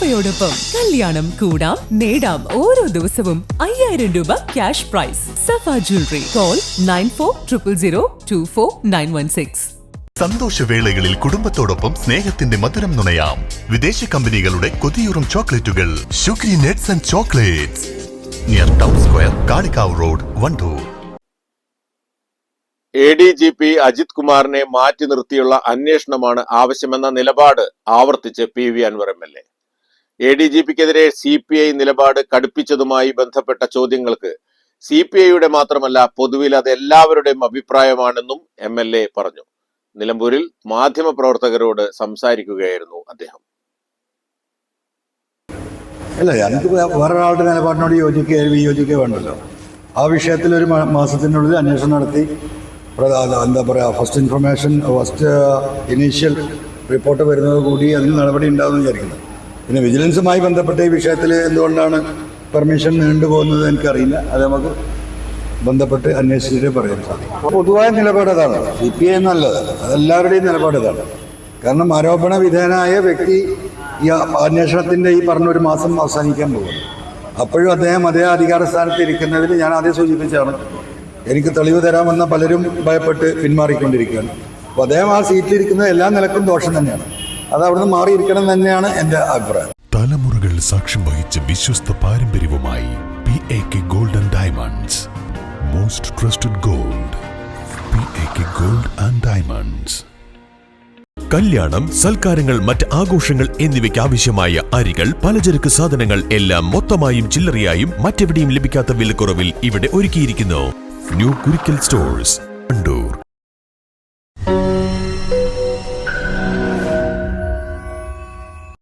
സഫയോടൊപ്പം കല്യാണം കൂടാം നേടാം ഓരോ ദിവസവും അയ്യായിരം രൂപ cash prize Safa jewellery call nine four triple zero two four nine one six സന്തോഷവേളകളിൽ കുടുംബത്തോടൊപ്പം സ്നേഹത്തിന്റെ മധുരം നുണയാം. വിദേശ കമ്പനികളുടെ കൊതിയൂറും ചോക്ലേറ്റുകൾ. Sugary nuts and chocolates near town square Kalikavu road Wandoor A D G P Ajith കുമാറിനെ മാറ്റി നിർത്തിയുള്ള അന്വേഷണമാണ് ആവശ്യമെന്ന നിലപാട് ആവർത്തിച്ച് P V Anvar M L A. A D G പിക്കെതിരെ സി പി ഐ നിലപാട് കടുപ്പിച്ചതുമായി ബന്ധപ്പെട്ട ചോദ്യങ്ങൾക്ക് സി പി ഐയുടെ മാത്രമല്ല പൊതുവിൽ അത് എല്ലാവരുടെയും അഭിപ്രായമാണെന്നും എം എൽ എ പറഞ്ഞു. നിലമ്പൂരിൽ മാധ്യമപ്രവർത്തകരോട് സംസാരിക്കുകയായിരുന്നു അദ്ദേഹം. അല്ല എനിക്ക് വേറൊരാളുടെ നിലപാടിനോട് യോജിക്കുക വിയോജിക്കുക വേണ്ടല്ലോ. ആ വിഷയത്തിൽ ഒരു മാസത്തിനുള്ളിൽ അന്വേഷണം നടത്തി. എന്താ പറയുക first information first initial report വരുന്നത് കൂടി അതിന് നടപടി ഉണ്ടാകുമെന്ന് വിചാരിക്കുന്നു. പിന്നെ വിജിലൻസുമായി ബന്ധപ്പെട്ട ഈ വിഷയത്തിൽ എന്തുകൊണ്ടാണ് പെർമിഷൻ നീണ്ടുപോകുന്നത് എനിക്കറിയില്ല. അത് നമുക്ക് ബന്ധപ്പെട്ട് അന്വേഷിച്ചിട്ട് പറയാൻ സാധിക്കും. പൊതുവായ നിലപാട് അതാണ്. സി പി ഐ നല്ലത് അതെല്ലാവരുടെയും നിലപാട് ഇതാണ്. കാരണം ആരോപണ വിധേയനായ വ്യക്തി ഈ അന്വേഷണത്തിന്റെ ഈ പറഞ്ഞ ഒരു മാസം അവസാനിക്കാൻ പോകുന്നു. അപ്പോഴും അദ്ദേഹം അതേ അധികാര സ്ഥാനത്ത് ഇരിക്കുന്നതിൽ ഞാൻ ആദ്യം സൂചിപ്പിച്ചാണ് എനിക്ക് തെളിവ് തരാമെന്ന പലരും ഭയപ്പെട്ട് പിന്മാറിക്കൊണ്ടിരിക്കുകയാണ്. അപ്പോൾ അദ്ദേഹം ആ സീറ്റിലിരിക്കുന്നത് എല്ലാ നിലക്കും ദോഷം തന്നെയാണ്. അത് അവിടുന്ന് മാറിയിരിക്കണം തന്നെയാണ് എന്റെ അഭിപ്രായം. തലമുറകൾ സാക്ഷ്യം വഹിച്ച വിശ്വസ്ത പാരമ്പര്യവുമായി P A K gold and diamonds most trusted gold P A K gold and diamonds കല്യാണം സൽക്കാരങ്ങൾ മറ്റ് ആഘോഷങ്ങൾ എന്നിവയ്ക്ക് ആവശ്യമായ അരികൾ പലചരക്ക് സാധനങ്ങൾ എല്ലാം മൊത്തമായും ചില്ലറയായും മറ്റെവിടെയും ലഭിക്കാത്ത വിലക്കുറവിൽ ഇവിടെ ഒരുക്കിയിരിക്കുന്നു. ന്യൂ കുരിക്കൽ സ്റ്റോഴ്സ് കണ്ടു.